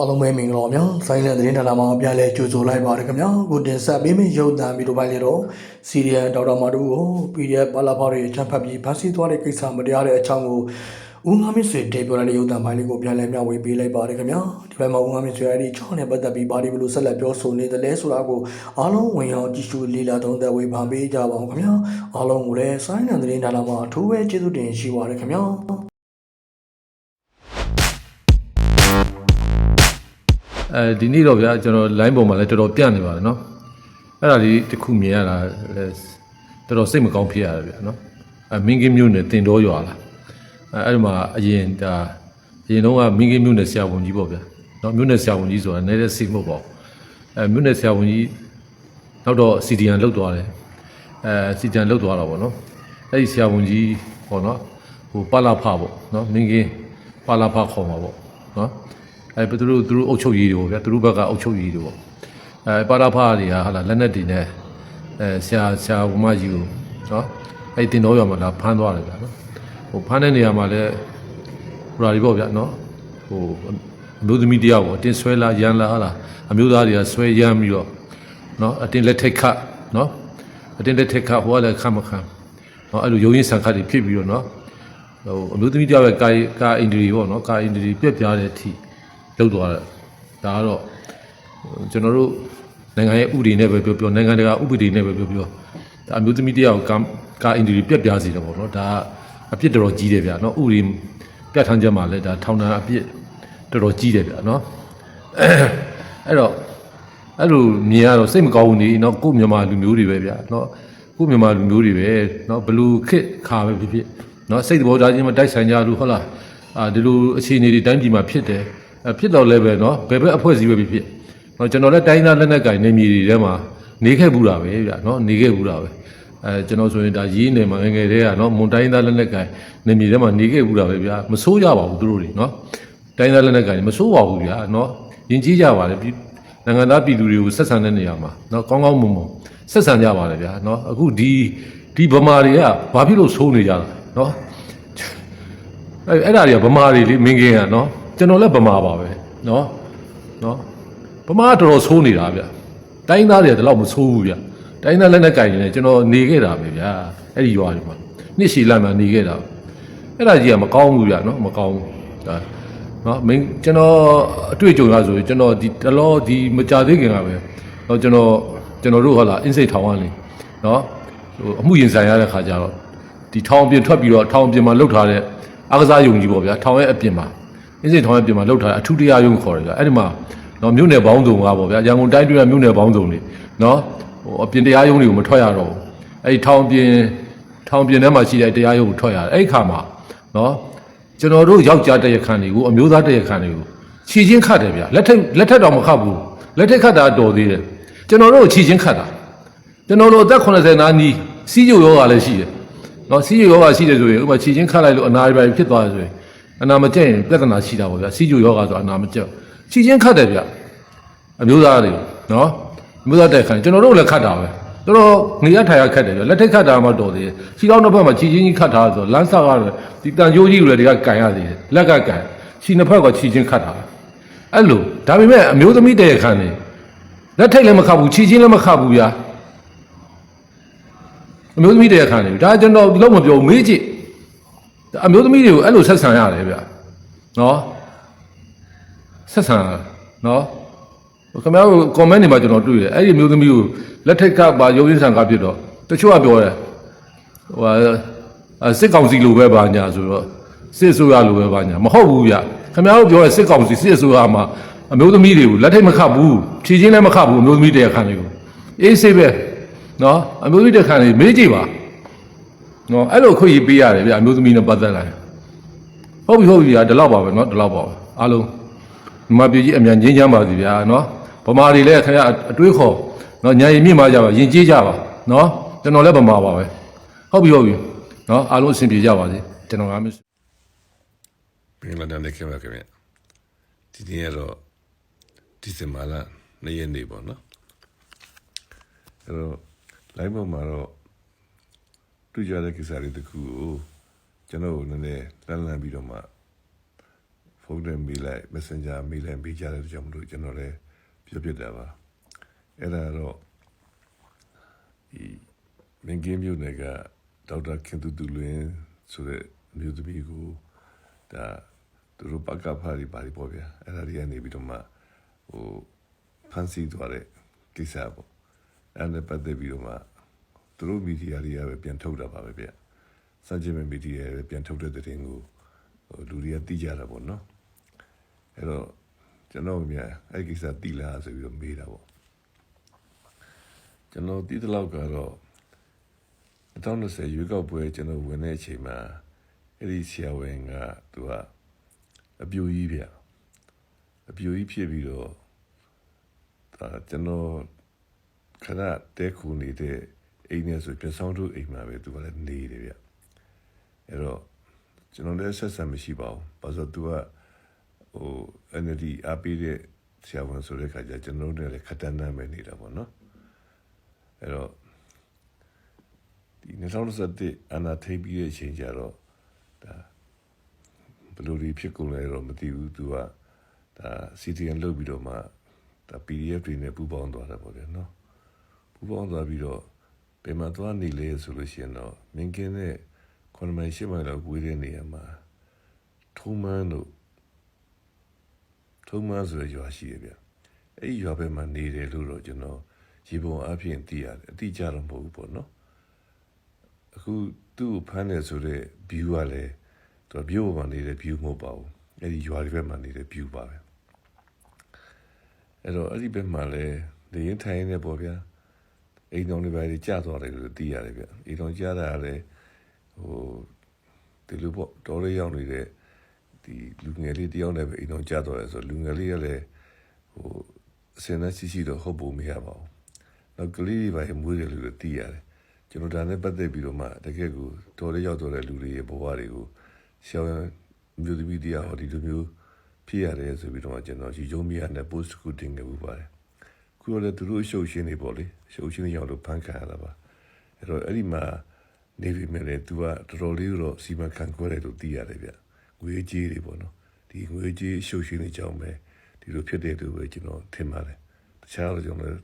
အားလုံးပဲမင်္ဂလာပါဗျာဆိုင်းလန်သတင်းဌာနမှာပြန်လဲကြိုဆိုလိုက်ပါတယ်ခင်ဗျာကိုတင်ဆက်ပေးမယ့်ရုပ်သံဗီဒီယိုပိုင်းလေးတော့စီရီယံဒေါက်တာမာတူကို PDF ပါလာပါတွေချမ်းဖတ်ပြီးဗတ်စီသွားတဲ့ကိစ္စမတရားတဲ့အကြောင်းကိုဦးငါမင်းဆွေတေပြောတဲ့ရုပ်သံပိုင်းလေးကိုပြန်လဲမျှဝေပေးလိုက်ပါတယ်ခင်ဗျာဒီဘက်မှာဦးငါမင်းဆွေအဲ့ဒီချောင်းနဲ့ပတ်သက်ပြီးဘာဒီဘလို့ဆက်လက်ပြောဆိုနေတယ်လဲဆိုတာကိုအားလုံးဝင်အောင်ကြည့်ရှုလေ့လာသုံးသပ်ဝေဖန်ပေးကြပါအောင်ခင်ဗျာအားလုံးကိုလည်းဆိုင်းလန်သတင်းဌာနမှာအထူးပဲကျေးဇူးတင်ရှိပါတယ်ခင်ဗျာ အဲဒီနေ့တော့ဗျာကျွန်တော် line ပေါ်မှာလည်းတော်တော်ပြန့်နေပါတယ်เนาะအဲ့ဒါလေးတစ်ခုမြင်ရတာလည်းတော်တော်စိတ်မကောင်းဖြစ်ရတယ်ဗျာเนาะအဲမင်းကင်းမြို့နယ်တင်တော်ရွာလာအဲအဲ့ဒီမှာအရင်ဒါအရင်တော့ကမင်းကင်းမြို့နယ်ဆရာဝန်ကြီးပေါ့ဗျာเนาะမြို့နယ်ဆရာဝန်ကြီးဆိုတာနေတဲ့စိတ်မဟုတ်ပါဘူးအဲမြို့နယ်ဆရာဝန်ကြီးနောက်တော့ CDN လောက်သွားတယ်အဲ CDN လောက်သွားတာပေါ့เนาะအဲ့ဒီဆရာဝန်ကြီးပေါ့เนาะဟိုပါလာဖပေါ့เนาะမင်းကင်းပါလာဖခေါ်မှာပေါ့เนาะ အဲသူတို့သူတို့အုပ်ချုပ်ရေးတွေပေါ့ဗျာသူတို့ဘက်ကအုပ်ချုပ်ရေးတွေပေါ့အဲပါရာဖားတွေကဟာလာလက်နက်တွေနဲ့အဲဆရာဆရာဝမကြီးကိုနော်အဲတင်တော်ရွာမှာလာဖမ်းသွားတယ်ဗျာနော်ဟိုဖမ်းတဲ့နေရာမှာလည်းဟိုရာဒီပေါ့ဗျာနော်ဟိုအမျိုးသမီးတယောက်ပေါ့အတင်းဆွဲလာရန်လာဟာလာအမျိုးသားတွေကဆွဲရမ်းပြီးတော့နော်အတင်းလက်ထိတ်ခတ်နော်အတင်းလက်ထိတ်ခတ်ဟိုကလည်းခတ်မခံနော်အဲ့လိုရုံရင်းဆန်ခတ်တွေဖြစ်ပြီးတော့နော်ဟိုအမျိုးသမီးတယောက်ရဲ့ကာယကာအင်ဒရီပေါ့နော်ကာအင်ဒရီပြက်ပြားတဲ့အထိ လောက်သွားတယ်ဒါကတော့ကျွန်တော်တို့နိုင်ငံရဲ့ဥပဒေနဲ့ပဲပြောပြောနိုင်ငံတကာဥပဒေနဲ့ပဲပြောပြောဒါအမျိုးသမီးတယောက်ကာကာအင်ဒီပြက်ပြားစီတယ်ပေါ့နော်ဒါအပြစ်တော်တော်ကြီးတယ်ဗျာနော်ဥပဒေပြဋ္ဌာန်းချက်မှာလည်းဒါထောင်ဒဏ်အပြစ်တော်တော်ကြီးတယ်ဗျာနော်အဲ့တော့အဲ့လိုမြင်ရတော့စိတ်မကောင်းဘူးနေနော်ကို့မြန်မာလူမျိုးတွေပဲဗျာနော်ကို့မြန်မာလူမျိုးတွေပဲနော်ဘလူခစ်ခါပဲဖြစ်ဖြစ်နော်စိတ်တော်သားချင်းမတိုက်ဆိုင်ကြလို့ဟုတ်လားအာဒီလိုအခြေအနေတွေတိုင်းပြည်မှာဖြစ်တယ်အဲ ဖြစ်တော့လည်းပဲနော်ဘယ်ဘက်အဖွဲ့အစည်းပဲဖြစ်ဖြစ်နော်ကျွန်တော်လည်းတိုင်းသားလက်နက်ကင်နေမြေတွေထဲမှာနေခဲ့ဘူးတာပဲဗျာနော်နေခဲ့ဘူးတာပဲအဲကျွန်တော်ဆိုရင်ဒါရေးနေမှာငယ်ငယ်တည်းကနော်မွန်တိုင်းသားလက်နက်ကင်နေမြေထဲမှာနေခဲ့ဘူးတာပဲဗျာမဆိုးရပါဘူးသူတို့တွေနော်တိုင်းသားလက်နက်ကင်မဆိုးပါဘူးဗျာနော်ယဉ်ကျေးကြပါလေပြည်နိုင်ငံသားပြည်သူတွေကိုဆက်ဆံတဲ့နေရာမှာနော်ကောင်းကောင်းမွန်မွန်ဆက်ဆံကြပါလေဗျာနော်အခုဒီဒီဗမာတွေကဘာဖြစ်လို့ဆိုးနေကြတာနော်အဲ့အဲ့ဒါတွေကဗမာတွေလေမင်းကင်းကနော် ကျွန်တော်လည်းဗမာပါပဲနော်နော်ဗမာကတော်တော်ဆိုးနေတာဗျတိုင်းသားတွေကတလောက်မဆိုးဘူးဗျတိုင်းသားလက်နဲ့ကြိုင်နေတယ်ကျွန်တော်နေခဲ့တာပဲဗျာအဲ့ဒီရွာတွေမှာနှစ်ရှည်လမ်းမှာနေခဲ့တာအဲ့ဒါကြီးကမကောင်းဘူးဗျနော်မကောင်းဘူးဒါနော်မင်းကျွန်တော်အတွေ့အကြုံရဆိုရင်ကျွန်တော်ဒီတလောဒီမကြသေးခင်ကပဲတော့ကျွန်တော်ကျွန်တော်တို့ဟုတ်လားအင်းစိတ်ထောင်ရလေနော်ဟိုအမှုရင်ဆိုင်ရတဲ့ခါကျတော့ဒီထောင်ပြင်ထွက်ပြီးတော့ထောင်ပြင်မှာလှုပ်ထားတဲ့အားကစားယုံကြီးပေါ့ဗျာထောင်ရဲ့အပြင်မှာ အင်းစိန်ထောင်ရဲ့အပြင်မှာလှုပ်ထားတဲ့အထူးတရားယုံခေါ်တယ်ဗျာအဲ့ဒီမှာနော်မြို့နယ်ပေါင်းစုံကပေါ့ဗျာရန်ကုန်တိုင်းတွင်းကမြို့နယ်ပေါင်းစုံတွေနော်ဟိုအပြင်တရားယုံတွေကိုမထွက်ရတော့ဘူးအဲ့ဒီထောင်ပြင်ထောင်ပြင်ထဲမှာရှိတဲ့တရားယုံကိုထွက်ရတယ်အဲ့ဒီခါမှာနော်ကျွန်တော်တို့ယောက်ျားတရားခံတွေကိုအမျိုးသားတရားခံတွေကိုခြီချင်းခတ်တယ်ဗျာလက်ထက်လက်ထက်တော့မခတ်ဘူးလက်ထက်ခတ်တာတော်သေးတယ်ကျွန်တော်တို့ကိုခြီချင်းခတ်တာကျွန်တော်တို့အသက်80နားနီးစီးကြိုယောဂလည်းရှိတယ်နော်စီးကျူယောဂရှိတယ်ဆိုရင်ဥပမာခြေချင်းခတ်လိုက်လို့အနာတွေပဲဖြစ်သွားတယ်ဆိုရင် အနာမကျက်ရင်ပြဿနာရှိတာပေါ့ဗျာစီးကျူယောဂဆိုအနာမကျက်ခြေချင်းခတ်တယ်ဗျအမျိုးသားတွေနော်အမျိုးသားတဲ့ခံကျွန်တော်တို့လည်းခတ်တာပဲတော်တော်နေရထိုင်ရခတ်တယ်ဗျလက်ထက်ခတ်တာမှတော်သေးတယ်ခြေထောက်တစ်ဖက်မှာခြေချင်းကြီးခတ်တာဆိုလမ်းဆောက်ရတယ်ဒီတန်ကြိုးကြီးတွေလည်းဒီကကန်ရသေးတယ်လက်ကကန်ခြေနှစ်ဖက်ကခြေချင်းခတ်တာအဲ့လိုဒါပေမဲ့အမျိုးသမီးတဲ့ခံနေလက်ထိတ်လည်းမခတ်ဘူးခြေချင်းလည်းမခတ်ဘူးဗျာအမျိုးသမီးတရားခံနေပြီဒါကျွန်တော်လုံးမပြောဘူးမေးကြည့်ဒါ အမျိုးသမီးတွေကိုအဲ့လိုဆက်ဆံရတယ်ဗျနော်ဆက်ဆံရတယ်နော်ခင်ဗျားတို့ comment တွေမှာကျွန်တော်တွေ့တယ်အဲ့ဒီအမျိုးသမီးကိုလက်ထက်ကပါရုပ်ရင်းဆန်ကဖြစ်တော့တချို့ကပြောတယ်ဟိုဟာစစ်ကောင်စီလိုပဲပါညာဆိုတော့စစ်ဆိုရလိုပဲပါညာမဟုတ်ဘူးဗျခင်ဗျားတို့ပြောတဲ့စစ်ကောင်စီစစ်ဆိုရမှာအမျိုးသမီးတွေကိုလက်ထိတ်မခတ်ဘူးခြေချင်းလည်းမခတ်ဘူးအမျိုးသမီးတရားခံတွေကိုအေးဆေးပဲနော်အမျိုးသမီးတစ်ခါနေမေးကြည့်ပါ နော်အဲ့လိုခွင့်ရပေးရတယ်ဗျအမျိုးသမီးနဲ့ပတ်သက်လာရင်ဟုတ်ပြီဟုတ်ပြီဗျာဒီလောက်ပါပဲနော်ဒီလောက်ပါပဲအားလုံးဒီမှာပြည်ကြီးအမြန်ငင်းချမ်းပါစီဗျာနော်ဗမာတွေလည်းခင်ဗျအတွေးခေါ်နော်ညာရင်မြင့်มาကြပါယဉ်ကျေးကြပါနော်ကျွန်တော်လည်းဗမာပါပဲဟုတ်ပြီဟုတ်ပြီနော်အားလုံးအဆင်ပြေကြပါစေကျွန်တော်ကမရှိမင်္ဂလာတန်းနေခင်ဗျာခင်ဗျာဒီနေ့ကတော့ဒီဇင်ဘာလ2ရက်နေ့ပေါ့နော်အဲ့တော့ live ပေါ်မှာတော့ တွေ့ကြတဲ့ကိစ္စတွေတခုကိုကျွန်တော်တို့နည်းနည်းလမ်းလမ်းပြီးတော့မှဖုန်းနဲ့မေးလိုက် Messenger မေးလိုက်မေးကြတဲ့ကြောင့်မလို့ကျွန်တော်လည်းပြောပြတာပါအဲ့ဒါတော့ဒီမင်းကင်းမျိုးနယ်ကဒေါက်တာခင်သူသူလွင်ဆိုတဲ့မျိုးသမီးကိုဒါသူတို့ပကဖားတွေပါ đi ပေါ့ဗျာအဲ့ဒါတွေကနေပြီးတော့မှဟိုဖန်စီသွားတဲ့ကိစ္စပေါ့အဲ့ဒါနဲ့ပတ်သက်ပြီးတော့မှ သူတို့မီဒီယာတွေကပဲပြန်ထုတ်တာပါပဲဗျစัจ jin မီဒီယာတွေပြန်ထုတ်တဲ့တဲ့င်းကိုဟိုလူတွေကသိကြတာပေါ့နော်အဲ့တော့ကျွန်တော်မြင်အဲ့ဒီကိစ္စသိလားဆိုပြီးတော့မေးတာပေါ့ကျွန်တော်သိတဲ့လောက်ကတော့2020ရွေးကောက်ပွဲကျွန်တော်ဝင်တဲ့အချိန်မှာအဲ့ဒီဆရာဝန်ကသူကအပြူကြီးဗျအပြူကြီးဖြစ်ပြီးတော့ဒါကျွန်တော်ခဏတဲခုနေတဲ့ အိမ်နဲ့ဆိုပြန်ဆောင်တို့အိမ်မှာပဲသူကလည်းနေတယ်ဗျအဲ့တော့ကျွန်တော်လည်းဆက်ဆံမရှိပါဘူးဘာလို့သူကဟို NLD အပေးတဲ့ဆရာဝန်ဆိုတဲ့ခါကျကျွန်တော်တို့လည်းခက်တန်းတန်းပဲနေတာပေါ့နော်အဲ့တော့ဒီ2021အနာထိပ်ပြီးတဲ့အချိန်ကျတော့ဒါဘယ်လိုတွေဖြစ်ကုန်လဲတော့မသိဘူးသူကဒါ CTN လုပ်ပြီးတော့မှဒါ PDF တွေနဲ့ပူးပေါင်းသွားတာပေါ့လေနော်ပူးပေါင်းသွားပြီးတော့ ဘယ်မှာသွားနေလဲဆိုလို့ရှိရင်တော့မင်းကင်းတဲ့ခွန်မိုင်ရှိမိုင်လောက်ဝေးတဲ့နေရာမှာထုံးမန်းတို့ထုံးမန်းဆိုတဲ့ရွာရှိရဗျအဲ့ဒီရွာဘက်မှာနေတယ်လို့တော့ကျွန်တော်ရေပုံအပြင်သိရတယ်အတိအကျတော့မဟုတ်ဘူးပေါ့နော်အခုသူ့ကိုဖမ်းတယ်ဆိုတော့ view ကလည်းသူက view ပေါ်မှာနေတဲ့ view မဟုတ်ပါဘူးအဲ့ဒီရွာတွေဘက်မှာနေတဲ့ view ပါပဲအဲ့တော့အဲ့ဒီဘက်မှာလည်းလေရင်ထိုင်နေပေါ့ဗျာ အိမ်တော်တွေပဲကြာသွားတယ်လို့သိရတယ်ဗျအိမ်တော်ကြာတာလည်းဟိုဒီလိုပေါ့တော်လေးရောက်နေတဲ့ဒီလူငယ်လေးတယောက်နဲ့ပဲအိမ်တော်ကြာသွားတယ်ဆိုတော့လူငယ်လေးကလည်းဟိုအစင်နဲ့ရှိရှိတော့ဟုတ်ဖို့မရပါဘူးနောက်ကလေးတွေပဲမွေးတယ်လို့လည်းသိရတယ်ကျွန်တော်ဒါနဲ့ပတ်သက်ပြီးတော့မှတကယ်ကိုတော်လေးရောက်တော့တဲ့လူတွေရဲ့ဘဝတွေကိုရှောင်းမျိုးသမီးတရားဟောဒီလိုမျိုးဖြစ်ရတယ်ဆိုပြီးတော့မှကျွန်တော်ယူယုံမရနဲ့ post ကူတင်ခဲ့ဘူးပါတယ် ခုလည်းသူတို့အရှုပ်ရှင်းနေပေါ့လေရှုပ်ရှင်းရောက်လို့ဖန်ခံရတာပါအဲ့တော့အဲ့ဒီမှာနေပြီမဲ့လေ तू ကတော်တော်လေးတော့စီမံခန့်ခွဲတယ်လို့သိရတယ်ဗျငွေကြေးတွေပေါ့နော်ဒီငွေကြေးအရှုပ်ရှင်းနေကြအောင်ပဲဒီလိုဖြစ်တယ်လို့ပဲကျွန်တော်ထင်ပါတယ်တခြားတော့ကျွန်တော်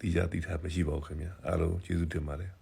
တိကျတိထားမရှိပါဘူးခင်ဗျာအားလုံးကျေးဇူးတင်ပါတယ်